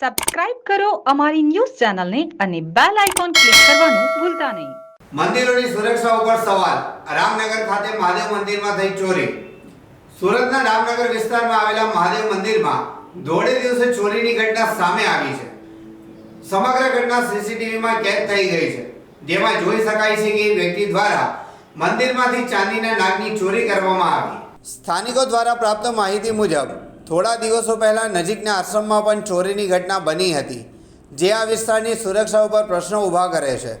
Subscribe કરો અમારી news ચેનલને અને બેલ આઇકોન ક્લિક કરવાનું ભૂલતા નહીં. મંદિરોની સુરક્ષા ઉપર સવાલ. રામનગર ખાતે મહાદેવ મંદિરમાં થઈ ચોરી. સુરતના રામનગર વિસ્તારમાં આવેલા મહાદેવ મંદિરમાં દોઢે દિવસે ચોરીની ઘટના સામે આવી છે. સમગ્ર ઘટના સીસીટીવીમાં કેદ થઈ ગઈ છે. જેમાં જોઈ શકાય છે કે વ્યક્તિ દ્વારા મંદિરમાંથી ચાંદીના નાગની ચોરી કરવામાં આવી. સ્થાનિકો દ્વારા પ્રાપ્ત માહિતી મુજબ થોડા દિવસો પહેલાં નજીકના આશ્રમમાં પણ ચોરીની ઘટના બની હતી, જે આ વિસ્તારની સુરક્ષા ઉપર પ્રશ્નો ઊભા કરે છે.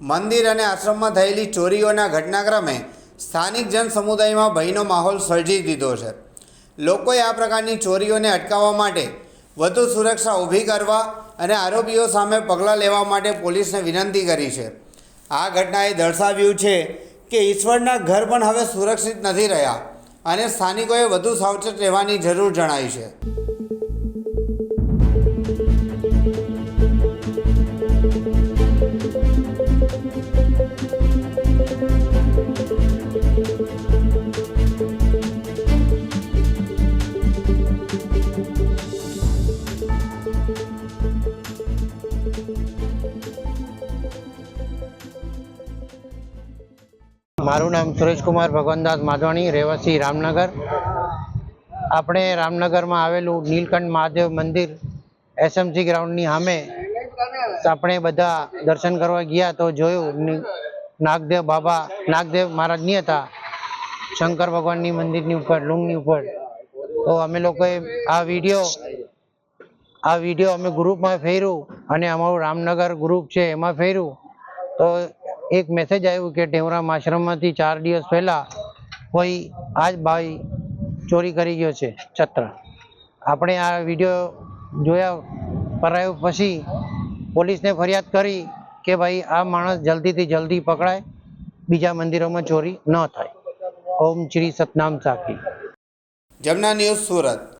મંદિર અને આશ્રમમાં થયેલી ચોરીઓના ઘટનાક્રમે સ્થાનિક જન સમુદાયમાં ભયનો માહોલ સર્જી દીધો છે. લોકોએ આ પ્રકારની ચોરીઓને અટકાવવા માટે વધુ સુરક્ષા ઊભી કરવા અને આરોપીઓ સામે પગલાં લેવા માટે પોલીસને વિનંતી કરી છે. આ ઘટનાએ દર્શાવ્યું છે કે ઈશ્વરના ઘર પણ હવે સુરક્ષિત નથી રહ્યા. અને સ્થાનિકોએ વધુ સાવચેત રહેવાની જરૂર જણાઈ છે. મારું નામ સુરેશકુમાર ભગવાનદાસ માધવાણી, રહેવાસી રામનગર. આપણે રામનગરમાં આવેલું નીલકંઠ મહાદેવ મંદિર એસએમસી ગ્રાઉન્ડની સામે આપણે બધા દર્શન કરવા ગયા તો જોયું નાગદેવ બાબા, નાગદેવ મહારાજ નહીં હતા. શંકર ભગવાનની મંદિરની ઉપર, લુંગની ઉપર. તો અમે લોકોએ આ વીડિયો આ વીડિયો અમે ગ્રુપમાં ફેર્યું અને અમારું રામનગર ગ્રુપ છે એમાં ફેર્યું. તો એક મેસેજ આવ્યું કે ટેવરામ આશ્રમમાંથી ચાર દિવસ પહેલા કોઈ આજ ભાઈ ચોરી કરી ગયો છે છત્ર. આપણે આ વીડિયો જોયા પરાયો પછી પોલીસને ફરિયાદ કરી કે ભાઈ આ માણસ જલ્દીથી જલ્દી પકડાય, બીજા મંદિરોમાં ચોરી ન થાય. ઓમ શ્રી સતનામ સાખી. જમના ન્યૂઝ સુરત.